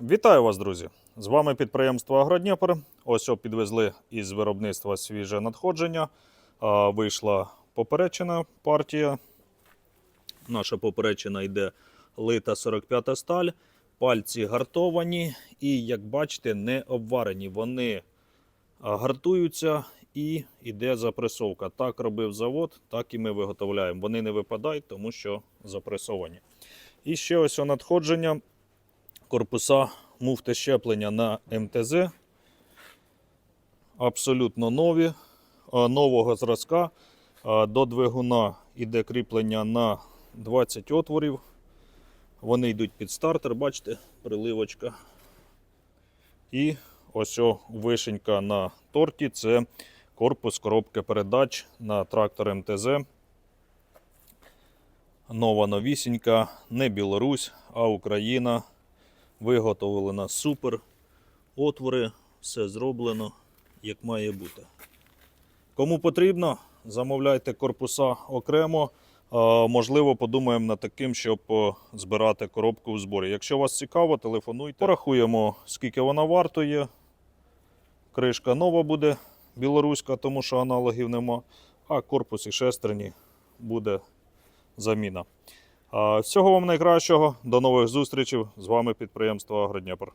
Вітаю вас, друзі! З вами підприємство Агродніпр. Ось підвезли із виробництва свіже надходження. Вийшла поперечена партія. Наша поперечина йде лита 45 сталь. Пальці гартовані і, як бачите, не обварені. Вони гартуються і йде запресовка. Так робив завод, так і ми виготовляємо. Вони не випадають, тому що запресовані. І ще ось надходження корпуса муфти щеплення на МТЗ. Абсолютно нові, нового зразка. До двигуна йде кріплення на 20 отворів. Вони йдуть під стартер, бачите, приливочка. І ось о, вишенька на торті це корпус коробки передач на трактор МТЗ. Нова новісінька, не Білорусь, а Україна. Виготовлена супер. Отвори, все зроблено, як має бути. Кому потрібно, замовляйте корпуса окремо. Можливо, подумаємо над таким, щоб збирати коробку в зборі. Якщо вас цікаво, телефонуйте. Порахуємо, скільки вона вартує. Кришка нова буде білоруська, тому що аналогів нема. А корпус і шестерні буде заміна. Всього вам найкращого. До нових зустрічей. З вами підприємство Агродніпр.